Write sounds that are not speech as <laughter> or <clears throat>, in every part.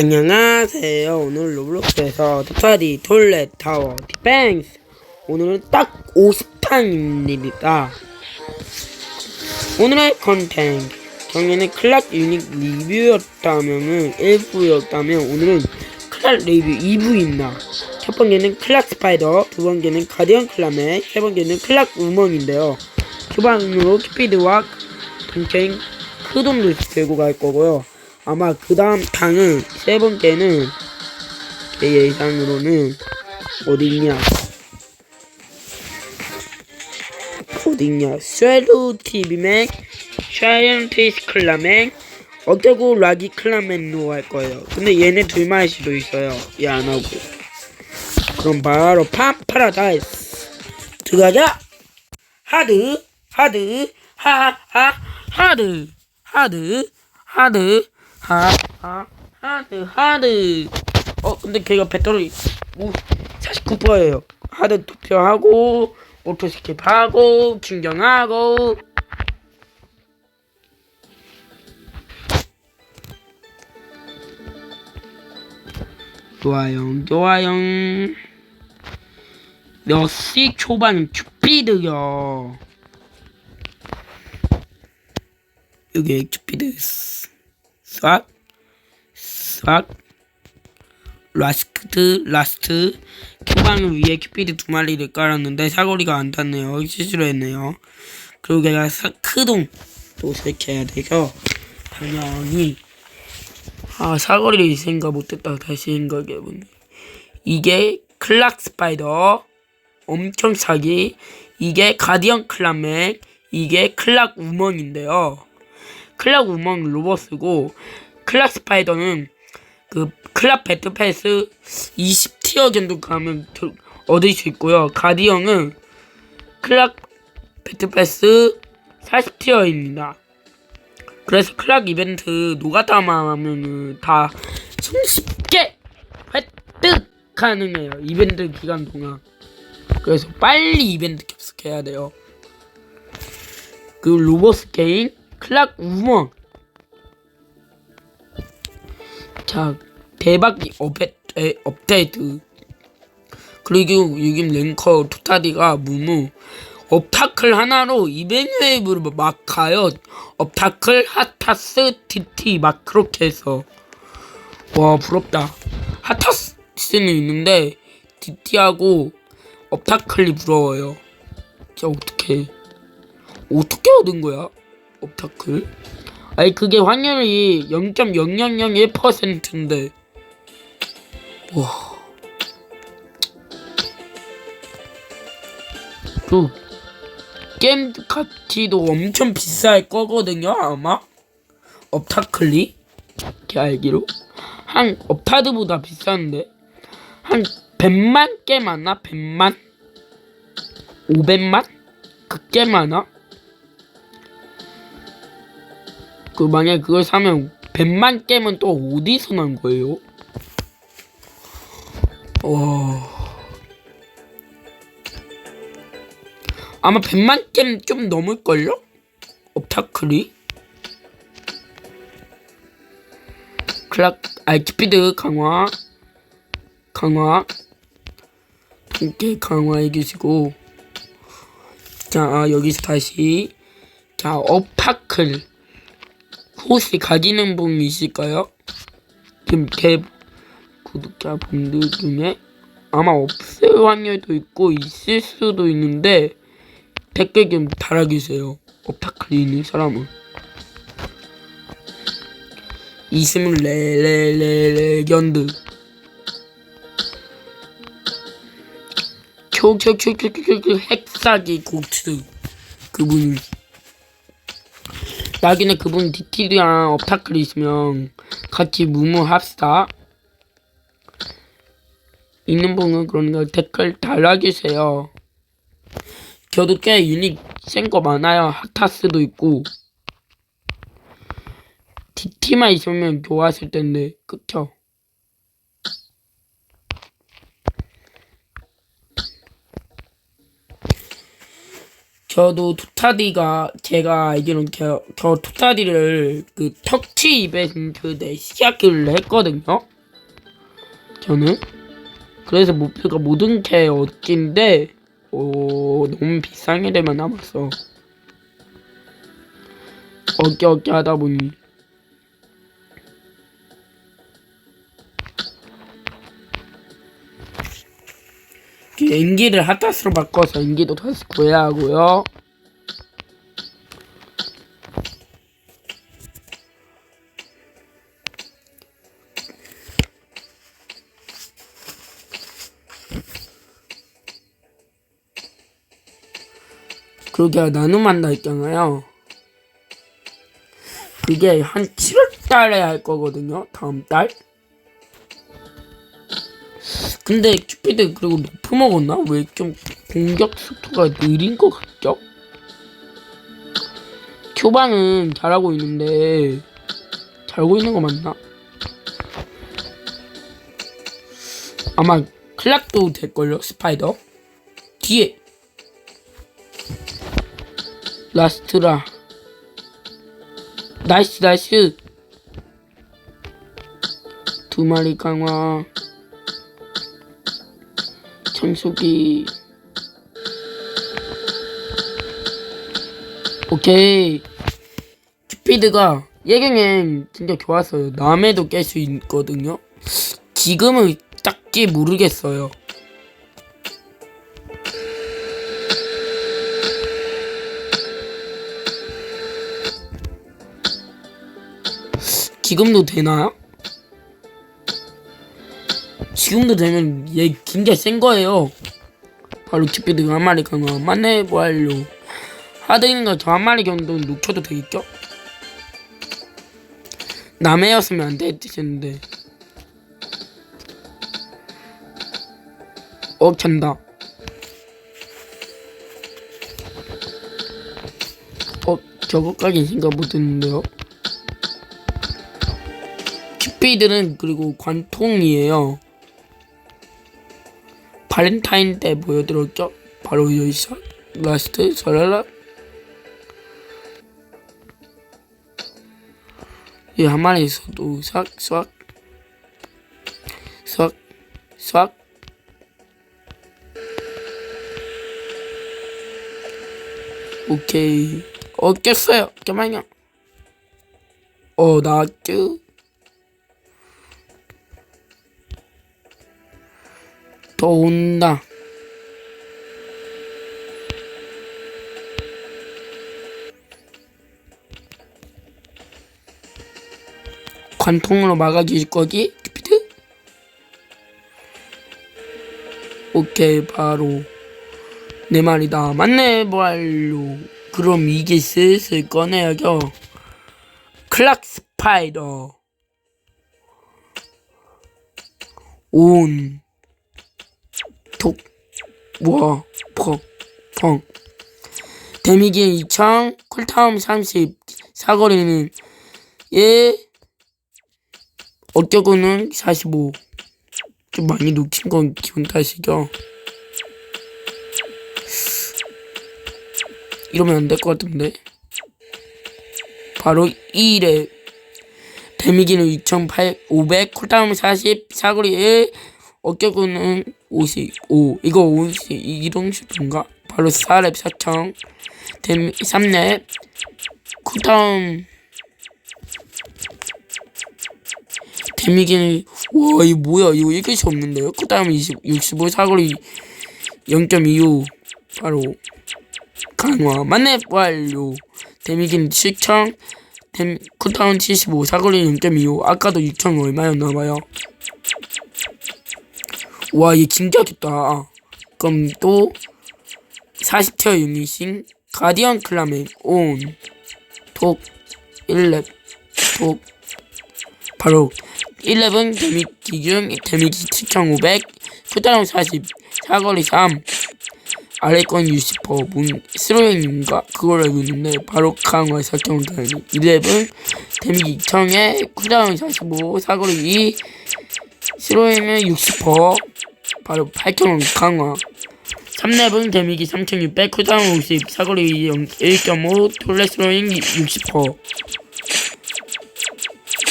안녕하세요. 오늘 로블록스에서 토타디 톨렛 타워 디펜스 오늘은 딱 50탄입니다. 오늘의 컨텐츠 경에는 클락 유닉 리뷰였다면은 1부였다면 오늘은 클락 리뷰 2부입니다. 첫 번째는 클락 스파이더, 두 번째는 가디언 클라메, 세 번째는 클락 우먼인데요. 초반으로 키피드와 동생 크돔도 들고 갈 거고요. 아마 그 다음 탕은 세 번째는 제 예상으로는 어디냐? 어디냐? 쉐루 TV맨 샤이언티스 클라맨 어쩌고 라기 클라맨로 할 거예요? 근데 얘네 둘만 할 수도 있어요. 얘 안 하고. 그럼 바로 팜 파라다이스. 들어가자. 하드 하드 하하 하드 하드 하드 하 하 하드 하드. 어 근데 걔가 배터리 오 49%예요. 하드 투표하고 오토 스킵하고 충전하고. 좋아요 좋아요 몇 시 초반 큐피드요. 여기 큐피드 싹, 싹, 라스트, 라스트, 큐방 위에 큐피드 두 마리를 깔았는데 사거리가 안 닿네요. 실수로 했네요. 그리고 제가 사, 크동 또 설치해야 돼서 당연히 아 사거리를 생각 못했다 다시 생각해보니 이게 클락 스파이더 엄청 사기 이게 가디언 클라맥 이게 클락 우먼인데요. 클락 우먼 로버스고 클락 스파이더는 그 클락 배트 패스 20티어 정도 가면 들- 얻을 수 있고요. 가디언은 클락 배트 패스 40티어입니다. 그래서 클락 이벤트 노가다만 하면은 다 손쉽게 획득 가능해요. 이벤트 기간 동안. 그래서 빨리 이벤트 캡스해야 돼요. 그 로버스 게임 클락 우먼. 자 대박 업데, 에, 업데이트. 그리고 요즘 랭커 토타디가 무무 업타클 하나로 이벤트 웨이브를 막 가요. 업타클 핫타스 TT 막 그렇게 해서. 와 부럽다. 핫타스는 있는데 TT하고 업타클이 부러워요. 진짜 어떻게 어떻게 얻은 거야? 업타클? 아니 그게 확률이 0.0001%인데 와. 그 게임 가치도 엄청 비쌀 거거든요 아마 업타클이 제 알기로 한 업타드보다 비싼데 한 100만 개 많나? 100만? 500만? 그게 많아? 그 만약에 그걸 사면 100만 개면 또 어디서 난 거예요? 와. 아마 100만 개는 좀 넘을걸요? 업타클이? 클락 알키피드 강화 강화 통계 강화해 주시고 자 아, 여기서 다시 자 업타클 혹시 가지는 분 있을까요? 지금 제 구독자분들 중에 아마 없을 확률도 있고 있을 수도 있는데 댓글 좀 달아주세요. 업타클이 있는 사람은 있으면 레레레 레전드 초초초초초초 핵사기 고트 그분이 나중에 그분 디티랑 업타클 있으면 같이 무무합시다. 있는 분은 그러니까 댓글 달아주세요. 저도 꽤 유닉 센 거 많아요. 핫타스도 있고. 디티만 있으면 좋았을 텐데, 그쵸? 저도 투타디가 제가 알기로는 저, 저 투타디를 그 턱치 이벤트 때 시작을 했거든요. 저는 그래서 목표가 모든 개 얻기인데 오 너무 비싼 애들만 남았어. 얻기 하다 보니 엔기를 핫다스로 바꿔서 엔기도 다시 구해야 하고요. 그게 나눔한다 했잖아요. 그게 한 7월 달에 할 거거든요. 다음 달. 근데 큐피드 그리고 높이 먹었나? 왜 좀 공격 속도가 느린 것 같죠? 초반은 잘하고 있는데 잘하고 있는 거 맞나? 아마 클락도 될걸요 스파이더 뒤에 라스트라 나이스 나이스 두 마리 강화 청소기. 오케이. 큐피드가 예경엔 진짜 좋았어요. 남해도 깰 수 있거든요. 지금은 딱히 모르겠어요. 지금도 되나요? 지금도 되면 얘 진짜 센 거예요. 바로 큐피드가 한 마리 강화 만내 완료. 하드인가 저한 마리 정도 놓쳐도 되겠죠? 남해였으면 안 됐겠는데. 어 찬다. 어 저거까지 생각 못했는데요. 큐피드는 그리고 관통이에요. 발렌타인 때 보여드렸죠? 바로 여기서 라스트 설랄라. 이 한 마리 있어도 싹 싹 싹 싹. 오케이. 어 깼어요. 잠깐만요. 어 나왔 죠더 온다. 관통으로 막아주실 거지? 큐피드? 오케이 바로 내 말이다 맞네 완료 그럼 이게 슬슬 꺼내야죠 클락 스파이더 온 톡, 와, 펑, 펑. 데미지 2000, 쿨타임 30, 사거리는 예, 어깨고는 45. 좀 많이 놓친 건 기분 탓이죠. 이러면 안 될 것 같은데. 바로 2일에 데미지는 2800, 쿨타임 40, 사거리 1, 어깨고는 55 이거 50 이동 슈트인가? 바로 4랩 4청 댐 3랩 쿨다운 데미기는 와 이거 뭐야? 이거 이길 수 없는데요? 쿨다운 20, 65 사거리 0.25 바로 강화. 만렙 완료. 데미기는 7청 댐 쿨다운 75 사거리 0.25 아까도 6천 얼마였나봐요 와, 얘 진짜 좋다. 그럼 또 40티어 유닛인 가디언 클라멘 온, 톡, 1렙, 톡, 바로 1렙은 데미 기준 데미지 7500, 수다랑 40, 사거리 3, 아래 건 60%, 문, 스로잉인가? 그걸 알고 있는데, 바로 강화 4.5단위. 2렙은 데미지 2000에, 쿠다운 45, 사거리 2, 스로잉은 60%, 바로 8,000원 강화 3렙은 데미지 3600, 쿨다운 50, 사거리 1.5, 톨레스로잉 60%.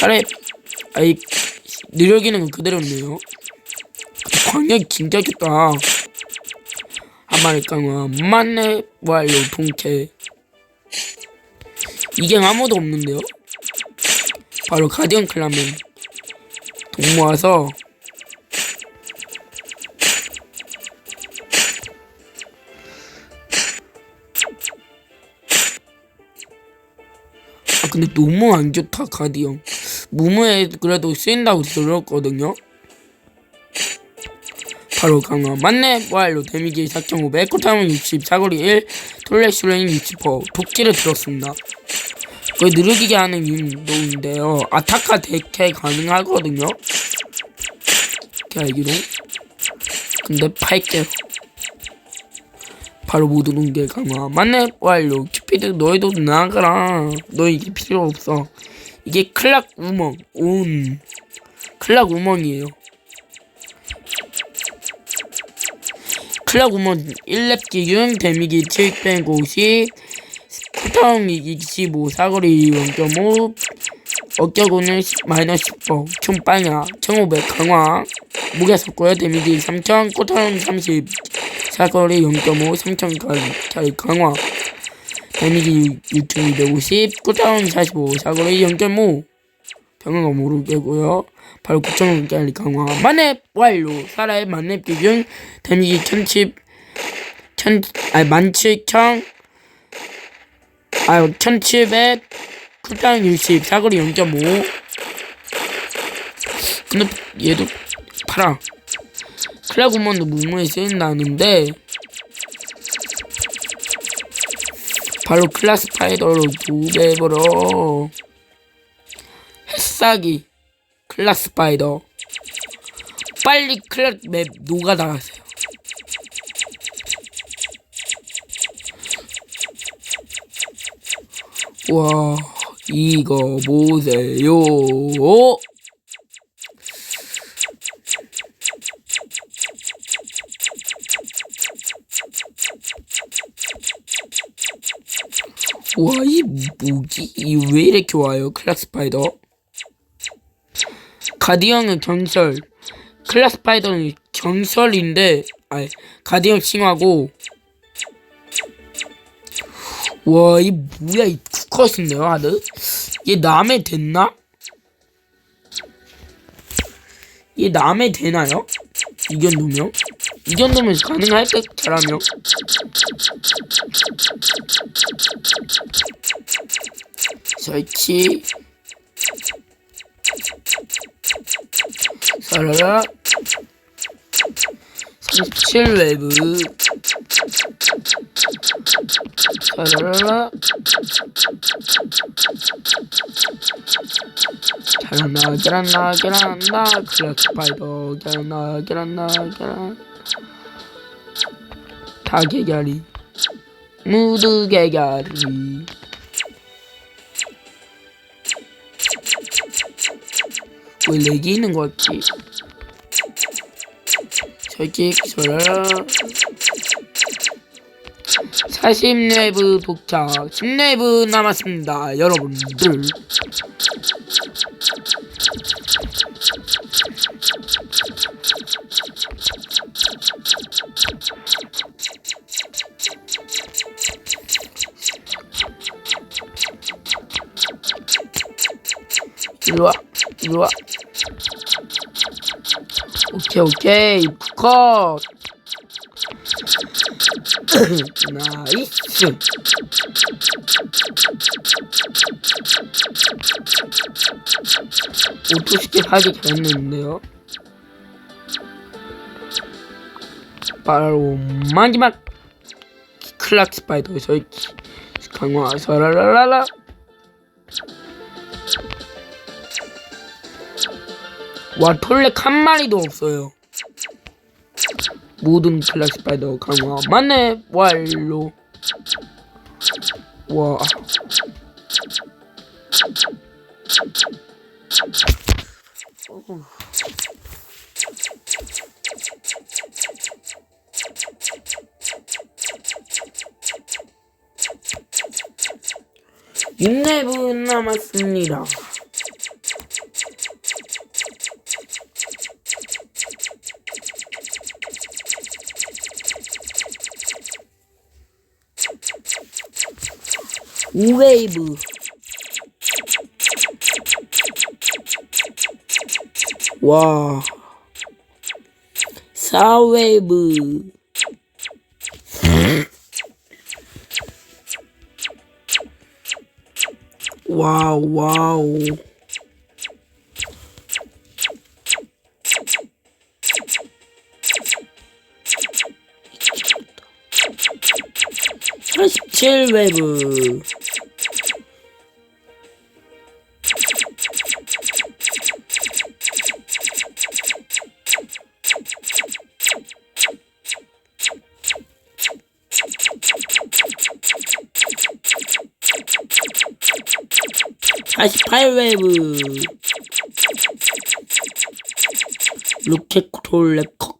4렙, 아이, 느려기는 건 그대로네요. 광역 진짜 좋다. 강화, 만렙 완료, 통쾌. 이게 아무도 없는데요? 바로 가디언 클라멘. 돈 모아서 아 근데 너무 안 좋다 가디언 무무에 그래도 쓰인다고 들었거든요? 바로 강화. 만렙 완료 데미지 4.500 코타운 60 사거리 1 톨레시 레인 60% 도끼를 들었습니다 거의 느르기게 하는 윈도우인데요. 아타카 데캐 가능하거든요. 제 알기로. 근데 팔게요 바로 모두 농계 강화. 만렙 완료 큐피드 너희도 나가라. 너 이게 필요 없어. 이게 클락 우먼. 온. 클락 우먼이에요. 클락 우먼. 1렙 기준 데미지 750 스타운 25 사거리 0.5 어깨고는 10, 마이너스 10%총 빵야. 1500 강화. 무게 섞고요. 데미지 3000 코타운 30 사거리 0.5 3000까지 강화. 데미지 6250 코타운 45 사거리 0.5 병행가 모르겠고요. 바로 9,000원짜리 강화. 만렙 완료 사라의 만렙 기준 데미지 1010 1000 아니 17,000 아유 1700 쿨다운 60 사거리 0.5 근데 얘도 팔아. 클라구먼도 무무에 쓰인다는데 바로 클라스 파이더로 두배버려. 햇사기 클라스 파이더. 빨리 클라스 맵 녹아 나가세요 와 이거 보세요 와, 이 무기, 이왜 이렇게 와요? 클라스 스파이더. 가디언은 경설. 클라스 스파이더는 경설인데, 아, 가디언 칭하고. 와, 이 뭐야, 이 쿠컷인데요, 하드? 얘 남의 됐나? 얘 남의 되나요? 이 정도면? 이 정도면 가능할 때 잘하면. 설치 사라라 37웨브 사라라 계란나 계란나 계란나 클락 스파이더 계란나 계란나 계란 다 개가리. 모두 개가리. 왜 렉이 있는 거 같지? 저기 저라 40레브 도착 10레브 남았습니다 여러분들 이리와 이리와. 오케이 오케이. 컷. <clears throat> 나이스. 오토 스킵 하기 잘했는데요 바로 마지막 클락 스파이더에서의 강화 서라라라라. 와 톨렉 한 마리도 없어요. 모든 클락 스파이더 강화. 만렙 완료 와 6렙은 남았습니다. 우웨이브. 와. 사웨이브 와우 와우. 십7 외부 48웨브 로켓톨 랩컷.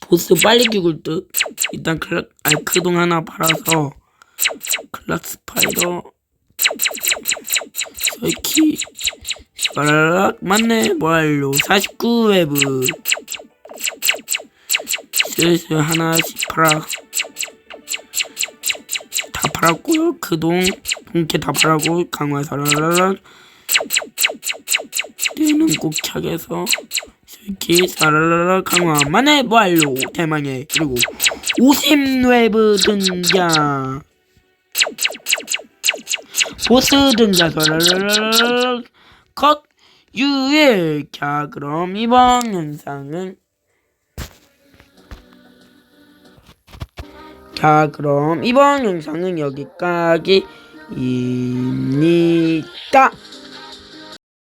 보스 빨리 죽을 듯. 일단 클락 알크동 하나 팔아서 클락 스파이더. 설키. 빠라락 맞네. 뭐할로. 49웨브 그 슬슬 하나씩 팔아. 다 팔았고요 그동 본캐 다 팔았고 강화 사라라락 때는 꼭 착해서 설키 사라라락 강화 만에 뭐할로 대망의 그리고 50웨브 등장. 보스 등장 사라라락 컷. 유일. 자 그럼 이번 영상은 자 그럼 이번 영상은 여기까지입니다